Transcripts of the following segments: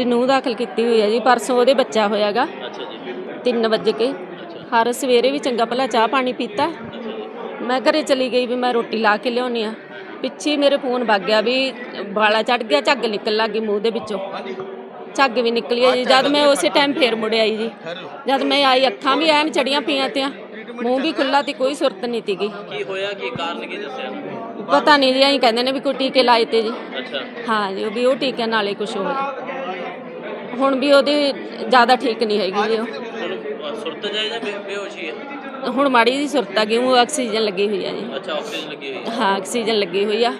ਦੀ ਨੂੰਹ ਦਾਖਲ ਕੀਤੀ ਹੋਈ ਹੈ ਜੀ ਪਰਸੋਂ ਉਹਦੇ ਬੱਚਾ ਹੋਇਆਗਾ। ਅੱਛਾ ਜੀ। 3 ਵਜੇ ਕੇ। ਹਰ ਸਵੇਰੇ ਵੀ ਚੰਗਾ ਭਲਾ ਚਾਹ ਪਾਣੀ ਪੀਤਾ। ਮੈਂ ਘਰੇ ਚਲੀ ਗਈ ਵੀ ਮੈਂ ਰੋਟੀ ਲਾ ਕੇ ਲਿਆਉਣੀ ਆ। ਪਿੱਛੇ ਮੇਰੇ ਫੋਨ ਵੱਗ ਗਿਆ ਵੀ ਬਾਲਾ ਚੜ ਗਿਆ ਝੱਗ ਨਿਕਲ ਲੱਗੀ ਮੂੰਹ ਦੇ ਵਿੱਚੋਂ। ਝੱਗ ਵੀ ਨਿਕਲੀ ਹੈ ਜੀ ਜਦ ਮੈਂ ਉਸੇ ਟਾਈਮ ਫੇਰ ਮੁੜ ਆਈ ਜੀ। ਜਦ ਮੈਂ ਆਈ ਅੱਖਾਂ ਵੀ ਐਨ ਚੜੀਆਂ ਪਈਆਂ ਤਿਆਂ। ਮੂੰਹ ਵੀ ਖੁੱਲਾ ਤੇ ਕੋਈ ਸੁਰਤ ਨਹੀਂ ਤੀਗੀ ਕੀ ਹੋਇਆ ਕੀ ਕਾਰਨ ਕੀ ਦੱਸਿਆ? ਪਤਾ ਨਹੀਂ ਜੀ ਐਂ ਕਹਿੰਦੇ ਨੇ ਵੀ ਕੋਈ ਟੀਕੇ ਲਾਏ ਤੇ ਜੀ। ਅੱਛਾ। ਹਾਂ ਜੀ ਉਹ ਵੀ ਉਹ ਟੀਕਿਆਂ ਨਾਲੇ ਕੁਝ ਹੋਇਆ। ਹੁਣ ਵੀ ਉਹਦੀ ਜ਼ਿਆਦਾ ਠੀਕ ਨਹੀਂ ਹੈਗੀ ਜੀ ਉਹ। ਹੁਣ ਸੁਰਤ ਜਾਏ ਜਾਂ ਬੇ- ਬੇਹੋਸ਼ੀ ਹੈ? ਹੁਣ ਮਾੜੀ ਜੀ ਸੁਰਤ ਆ ਗਈ ਉਹ ਆਕਸੀਜਨ ਲੱਗੀ ਹੋਈ ਆ ਜੀ। ਅੱਛਾ ਆਕਸੀਜਨ ਲੱਗੀ ਹੋਈ ਹਾਂ ਆਕਸੀਜਨ ਲੱਗੀ ਹੋਈ ਆ।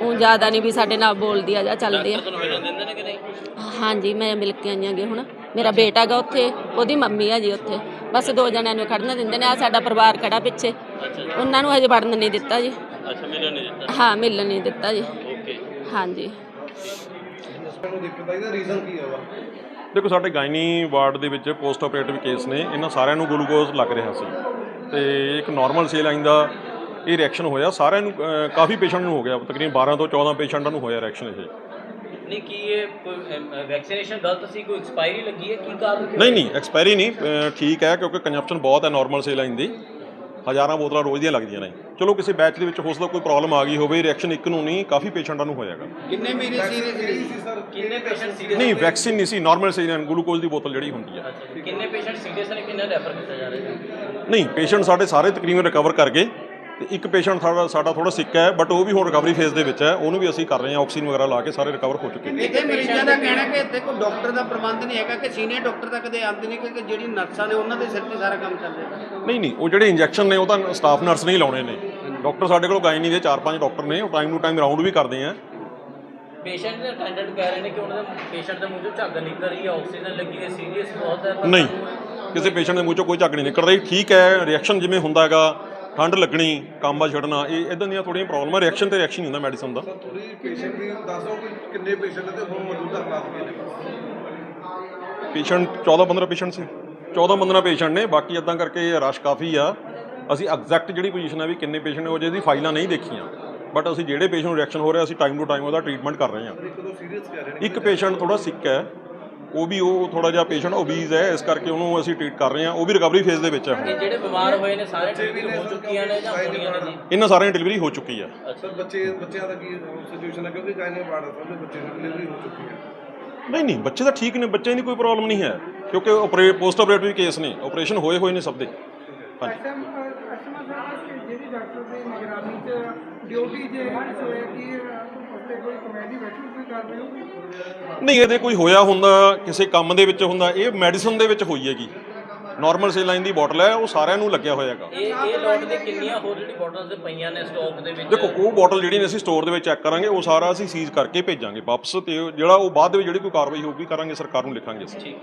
ਉਹ ਜ਼ਿਆਦਾ ਨਹੀਂ ਵੀ ਸਾਡੇ ਨਾਲ ਬੋਲਦੀ ਆ ਜਾਂ ਚੱਲਦੀ ਆ। ਤੁਹਾਨੂੰ ਮਿਲਣ ਦਿੰਦੇ ਨੇ ਕਿ ਨਹੀਂ? ਹਾਂਜੀ ਮੈਂ ਮਿਲ ਕੇ ਆਈਆਂਗੇ ਹੁਣ। ਮੇਰਾ ਬੇਟਾ ਗਾ ਉੱਥੇ ਉਹਦੀ ਮੰਮੀ ਆ ਜੀ ਉੱਥੇ। ਬਸ ਦੋ ਜਣਿਆਂ ਨੂੰ ਖੜਨ ਦਿੰਦੇ ਨੇ ਆ ਸਾਡਾ ਪਰਿਵਾਰ ਖੜਾ ਪਿੱਛੇ। ਉਹਨਾਂ ਨੂੰ ਹਜੇ ਵੜਨ ਨਹੀਂ ਦਿੱਤਾ ਜੀ। ਅੱਛਾ ਮਿਲਣ ਨਹੀਂ ਦਿੱਤਾ। ਹਾਂ ਮਿਲਣ ਨਹੀਂ ਦਿੱਤਾ ਜੀ। ਓਕੇ। ਹਾਂਜੀ। ਰੀਜ਼ਨ ਕੀ ਹੈ ਵਾ? ਦੇਖੋ ਸਾਡੇ ਗਾਇਨੀ ਵਾਰਡ ਦੇ ਵਿੱਚ ਪੋਸਟ ਆਪਰੇਟਿਵ ਕੇਸ ਨੇ। ਇਹਨਾਂ ਸਾਰਿਆਂ ਨੂੰ ਗਲੂਕੋਜ਼ ਲੱਗ ਰਿਹਾ ਸੀ। ਤੇ ਇੱਕ ਨਾਰਮਲ ਸੇਲਾਈਨ ਦਾ। ਇਹ ਰਿਐਕਸ਼ਨ ਹੋਇਆ। ਸਾਰਿਆਂ ਨੂੰ ਕਾਫੀ ਪੇਸ਼ੈਂਟ ਨੂੰ ਹੋ ਗਿਆ। ਤਕਰੀਬਨ 12 ਤੋਂ 14 ਪੇਸ਼ੈਂਟਾਂ ਨੂੰ ਹੋਇਆ ਰਿਐਕਸ਼ਨ ਇਹ। ਨਹੀਂ ਕੀ ਇਹ ਕੋਈ ਵੈਕਸੀਨੇਸ਼ਨ ਗਲਤ ਸੀ ਕੋਈ ਐਕਸਪਾਇਰੀ ਲੱਗੀ ਹੈ? ਕੀ ਕਾਰਨ ਨਹੀਂ ਨਹੀਂ ਐਕਸਪਾਇਰੀ ਨਹੀਂ। ਠੀਕ ਹੈ ਕਿਉਂਕਿ ਕੰਜੰਪਸ਼ਨ ਬਹੁਤ ਹੈ ਨਾਰਮਲ ਸੇਲਾਈਨ ਦੀ। ਹਜ਼ਾਰਾਂ ਬੋਤਲਾਂ ਰੋਜ਼ ਦੀਆਂ ਲੱਗਦੀਆਂ ਨੇ। ਚਲੋ ਕਿਸੇ ਬੈਚ ਦੇ ਵਿੱਚ ਹੋ ਸਕਦਾ ਕੋਈ ਪ੍ਰੋਬਲਮ ਆ ਗਈ ਹੋਵੇ ਰਿਐਕਸ਼ਨ ਇੱਕ ਨੂੰ ਨਹੀਂ ਕਾਫੀ ਪੇਸ਼ੈਂਟਾਂ ਨੂੰ ਹੋਇਆਗਾ। ਕਿੰਨੇ ਮਹੀਨੇ ਸੀਰੀਅਸ ਸੀ? ਸਰ? ਕਿੰਨੇ ਪੇਸ਼ੈਂਟ ਸੀਰੀਅਸ ਨਹੀਂ ਵੈਕਸੀਨ ਨਹੀਂ ਸੀ ਨਾਰਮਲ ਸੇਲਾਈਨ ਗਲੂਕੋਜ਼ ਦੀ ਬੋਤਲ ਜਿਹੜੀ ਹੁੰਦੀ ਹੈ ਕਿੰਨੇ ਪੇਸ਼ੈਂਟ ਸੀਰੀਅਸ ਨੇ ਕਿੰਨੇ ਰੈਫਰ ਕੀਤਾ ਜਾ ਰਿਹਾ ਨਹੀਂ ਪੇਸ਼ੈਂਟ ਸਾਡੇ ਸਾਰੇ ਤਕਰੀਬਨ ਰਿਕਵਰ ਕਰ ਗਏ। ਤੇ ਇੱਕ ਪੇਸ਼ੈਂਟ ਸਾਡਾ ਸਾਡਾ ਥੋੜਾ ਸਿੱਕ ਹੈ ਬਟ ਉਹ ਵੀ ਹੁਣ ਰਿਕਵਰੀ ਫੇਜ਼ ਦੇ ਵਿੱਚ ਹੈ ਉਹਨੂੰ ਵੀ ਅਸੀਂ ਕਰ ਰਹੇ ਹਾਂ ਆਕਸੀਜਨ ਵਗੈਰਾ ਲਾ ਕੇ ਸਾਰੇ ਰਿਕਵਰ ਹੋ ਚੁੱਕੇ ਨੇ। ਇੱਥੇ ਮਰੀਜ਼ਾਂ ਦਾ ਕਹਿਣਾ ਕਿ ਇੱਥੇ ਕੋਈ ਡਾਕਟਰ ਦਾ ਪ੍ਰਬੰਧ ਨਹੀਂ ਹੈਗਾ ਕਿ ਸੀਨੀਅਰ ਡਾਕਟਰ ਤਾਂ ਕਦੇ ਆਉਂਦੇ ਨਹੀਂ ਕਿ ਜਿਹੜੀ ਨਰਸਾਂ ਨੇ ਉਹਨਾਂ ਦੇ ਸਿਰ ਤੇ ਸਾਰਾ ਕੰਮ ਚੱਲ ਰਿਹਾ ਨਹੀਂ ਨਹੀਂ ਉਹ ਜਿਹੜੇ ਇੰਜੈਕਸ਼ਨ ਨੇ ਉਹ ਤਾਂ ਸਟਾਫ ਨਰਸ ਨਹੀਂ ਲਾਉਣੇ ਨੇ। ਡਾਕਟਰ ਸਾਡੇ ਕੋਲ ਗਾਇਨੀ ਦੇ 4-5 ਡਾਕਟਰ ਨੇ ਉਹ ਟਾਈਮ ਟੂ ਟਾਈਮ ਰਾਉਂਡ ਵੀ ਕਰਦੇ ਆ। ਪੇਸ਼ੈਂਟ ਦੇ ਅਟੈਂਡੈਂਟ ਕਹਿ ਰਹੇ ਨੇ ਕਿ ਉਹਨਾਂ ਦਾ ਪੇਸ਼ੈਂਟ ਦੇ ਮੂੰਹ ਚੋਂ ਝੱਗ ਨਿਕਲ ਰਹੀ ਹੈ ਆਕਸੀਜਨ ਲੱਗੀ ਹੈ ਸੀਰੀਅਸ ਬਹੁਤ ਹੈ ਨਹੀਂ ਕਿਸੇ ਪੇਸ਼ੈਂਟ ਦੇ ਮੂੰਹ ਚੋਂ ਕੋਈ ਝੱਗ ਨਹੀਂ ਨਿਕਲ ਰਹੀ ਠੀਕ ਹੈ ਰਿਐਕਸ਼ਨ ਜਿਵੇਂ ਹੁੰਦਾ ਹੈਗਾ ਠੰਡ ਲੱਗਣੀ ਕਾਂਬਾ ਛੱਡਣਾ ਇਹ ਇਦਾਂ ਦੀਆਂ ਥੋੜੀਆਂ ਪ੍ਰੋਬਲਮਾਂ ਰਿਐਕਸ਼ਨ ਤੇ ਰਿਐਕਸ਼ਨ ਹੀ ਹੁੰਦਾ ਮੈਡੀਸਨ ਦਾ। ਥੋੜੀ ਪੇਸ਼ੈਂਟ ਦੀ ਦੱਸੋ ਕਿ ਕਿੰਨੇ ਪੇਸ਼ੈਂਟ ਤੇ ਹੁਣ ਮੌਜੂਦਾ ਹਾਲਾਤ ਕੀ ਨੇ ਪੇਸ਼ੈਂਟ 14-15 ਪੇਸ਼ੈਂਟ ਸੀ। 14-15 ਪੇਸ਼ੈਂਟ ਨੇ ਬਾਕੀ ਇਦਾਂ ਕਰਕੇ ਰਸ਼ ਕਾਫੀ ਆ। ਅਸੀਂ ਐਗਜ਼ੈਕਟ ਜਿਹੜੀ ਪੋਜੀਸ਼ਨ ਹੈ ਵੀ ਕਿੰਨੇ ਪੇਸ਼ੈਂਟ ਨੇ ਉਹ ਜਿਹਦੀ ਫਾਈਲਾਂ ਨਹੀਂ ਦੇਖੀਆਂ। ਬਟ ਅਸੀਂ ਜਿਹੜੇ ਪੇਸ਼ੈਂਟ ਨੂੰ ਰਿਐਕਸ਼ਨ ਹੋ ਰਿਹਾ ਅਸੀਂ ਟਾਈਮ ਟੂ ਟਾਈਮ ਉਹਦਾ ਟ੍ਰੀਟਮੈਂਟ ਕਰ ਰਹੇ ਹਾਂ। ਦੋ ਇੱਕ ਪੇਸ਼ੈਂਟ ਥੋੜਾ ਸਿੱਕ ਹੈ। ਉਹ ਵੀ ਉਹ ਥੋੜਾ ਜਿਹਾ ਪੇਸ਼ੈਂਟ ਓਬੀਜ਼ ਹੈ ਇਸ ਕਰਕੇ ਉਹਨੂੰ ਅਸੀਂ ਟ੍ਰੀਟ ਕਰ ਰਹੇ ਹਾਂ। ਉਹ ਵੀ ਰਿਕਵਰੀ ਫੇਜ਼ ਦੇ ਵਿੱਚ ਹੈ। ਹੁਣ ਜਿਹੜੇ ਬਿਮਾਰ ਹੋਏ ਨੇ ਸਾਰੇ ਠੀਕ ਹੋ ਚੁੱਕੀਆਂ ਨੇ ਜਾਂ ਹੋਣੀਆਂ ਨੇ ਜੀ? ਇਹਨਾਂ ਸਾਰਿਆਂ ਦੀ ਡਿਲੀਵਰੀ ਹੋ ਚੁੱਕੀ ਹੈ। ਸਰ ਬੱਚੇ ਬੱਚਿਆਂ ਦਾ ਕੀ ਸਿਚੁਏਸ਼ਨ ਹੈ? ਕਿਉਂਕਿ ਗਾਇਨੇ ਵਾਰਡ ਸਾਡੇ ਬੱਚੇ ਦੀ ਡਿਲੀਵਰੀ ਹੋ ਚੁੱਕੀ ਹੈ। ਨਹੀਂ ਨਹੀਂ ਬੱਚੇ ਤਾਂ ਠੀਕ ਨੇ ਬੱਚਿਆਂ ਦੀ ਕੋਈ ਪ੍ਰੋਬਲਮ ਨਹੀਂ ਹੈ। ਕਿਉਂਕਿ ਆਪਰੇ ਪੋਸਟ ਆਪਰੇਟਿਵ ਕੇਸ ਨੇ ਆਪਰੇਸ਼ਨ ਹੋਏ ਹੋਏ ਨੇ ਸਭ ਦੇ। ਹਾਂਜੀ। ਕਿ ਜਿਹੜੀ ਡਾਕਟਰ ਦੀ ਨਿਗਰਾਨੀ 'ਚ ਡਿਊਟੀ ਜੇ ਹੋਏ ਕਿ ਉੱਤੇ ਕੋਈ ਕਮੇਟੀ ਬੈਠੀ ਕੋਈ ਕਰ ਰਹੇ ਹੋ? ਨਹੀਂ ਇਹਦੇ ਕੋਈ ਹੋਇਆ ਹੁੰਦਾ ਕਿਸੇ ਕੰਮ ਦੇ ਵਿੱਚ ਹੁੰਦਾ ਇਹ ਮੈਡੀਸਨ ਦੇ ਵਿੱਚ ਹੋਈ ਹੈਗੀ। ਨਾਰਮਲ ਸੇਲਾਈਨ ਦੀ ਬੋਟਲ ਹੈ ਉਹ ਸਾਰਿਆਂ ਨੂੰ ਲੱਗਿਆ ਹੋਇਆ ਹੈਗਾ। ਇਹ ਇਹ ਲੋਟ ਦੇ ਕਿੰਨੀਆਂ ਹੋਰ ਜਿਹੜੀ ਬੋਟਲਸ ਤੇ ਪਈਆਂ ਨੇ ਸਟਾਕ ਦੇ ਵਿੱਚ? ਦੇਖੋ ਉਹ ਬੋਟਲ ਜਿਹੜੀ ਨੇ ਅਸੀਂ ਸਟੋਰ ਦੇ ਵਿੱਚ ਚੈੱਕ ਕਰਾਂਗੇ ਉਹ ਸਾਰਾ ਅਸੀਂ ਸੀਜ਼ ਕਰਕੇ ਭੇਜਾਂਗੇ ਵਾਪਸ ਤੇ ਜਿਹੜਾ ਉਹ ਬਾਅਦ ਦੇ ਵਿੱਚ ਜਿਹੜੀ ਕੋਈ ਕਾਰਵਾਈ ਹੋਊਗੀ ਕਰਾਂਗੇ ਸਰਕਾਰ ਨੂੰ ਲਿਖਾਂਗੇ ਅਸੀਂ। ਠੀਕ